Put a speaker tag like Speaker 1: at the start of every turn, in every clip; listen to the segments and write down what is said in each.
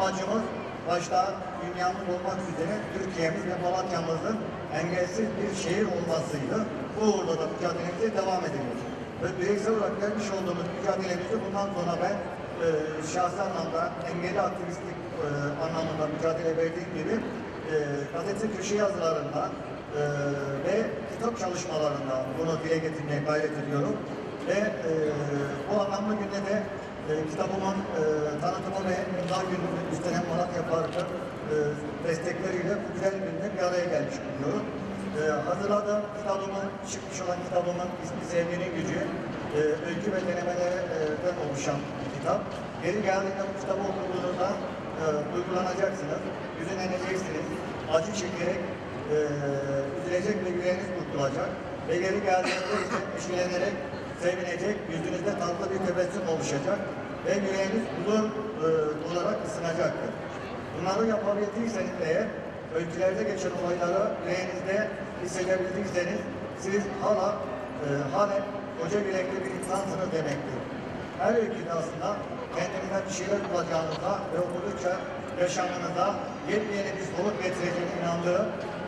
Speaker 1: amacımız başta dünyanın olmak üzere Türkiye'miz ve Malatya'mızın engelsiz bir şehir olmasıydı. Bu uğurda da mücadelemize devam ediyoruz. Ve bireysel olarak vermiş olduğumuz mücadelemizi bundan sonra ben e, şahsi anlamda engelli aktivistlik e, anlamında mücadele verdiğim gibi e, gazete köşe yazılarında e, ve kitap çalışmalarında bunu dile getirmeye gayret ediyorum. Ve e, bu anlamlı günde de e, kitabımın e, tanıtımı ve imza gününü üstlenen Malatya Parkı e, destekleriyle bu güzel günde bir araya gelmiş bulunuyorum. E, hazırladığım kitabımın, çıkmış olan kitabımın ismi Sevginin Gücü. E, öykü ve denemelerden oluşan bir kitap. Geri geldiğinde bu kitabı okuduğunuzda e, duygulanacaksınız, hüzünleneceksiniz, acı çekerek e, üzülecek ve yüreğiniz kurtulacak. Ve geri geldiğinde ise neşelenerek, sevinecek, yüzünüzde tatlı bir tebessüm oluşacak ve yüreğiniz huzur e, olarak ısınacaktır. Bunları yapabildiyseniz eğer, öykülerde geçen olayları yüreğinizde hissedebildiyseniz, siz hala, e, halen koca yürekli bir insansınız demektir. Her öyküde aslında kendinize bir şeyler bulacağınıza ve okudukça yaşamınıza yepyeni bir soluk getireceğine inandığım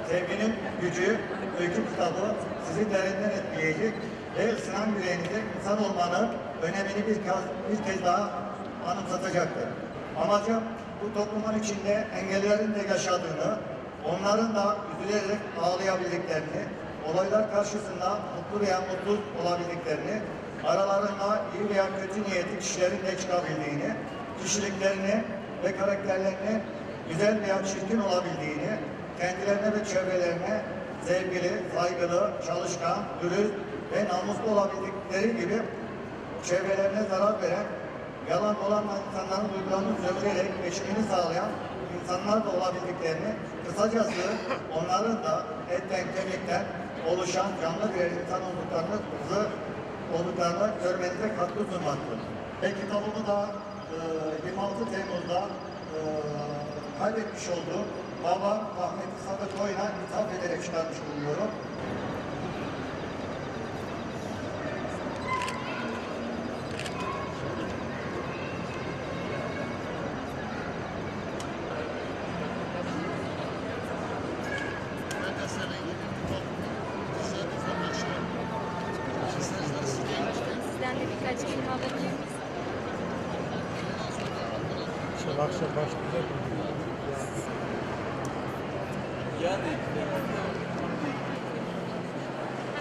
Speaker 1: sevginin gücü, öykü kitabı sizi derinden etkileyecek ve ısınan yüreğinize insan olmanın önemini bir kez, bir kez daha anımsatacaktır. Amacım bu toplumun içinde engellerin de yaşadığını, onların da üzülerek ağlayabildiklerini, olaylar karşısında mutlu veya mutsuz olabildiklerini, aralarında iyi veya kötü niyetli kişilerin de çıkabildiğini, kişiliklerini ve karakterlerini güzel veya çirkin olabildiğini, kendilerine ve çevrelerine sevgili, saygılı, çalışkan, dürüst ve namuslu olabildikleri gibi çevrelerine zarar veren, yalan olan insanların duygularını söyleyerek geçimini sağlayan insanlar da olabildiklerini, kısacası onların da etten kemikten oluşan canlı birer insan olduklarını, olduklarını görmenize katkı sunmaktır. Ve kitabımı da e, 26 Temmuz'da e, kaybetmiş olduğum babam rahmetli Sadık Oyna ithaf ederek çıkarmış bulunuyorum.
Speaker 2: Sizden de birkaç kelime alabilir miyiz?
Speaker 3: Akşam akşam başlayacak.
Speaker 4: Yani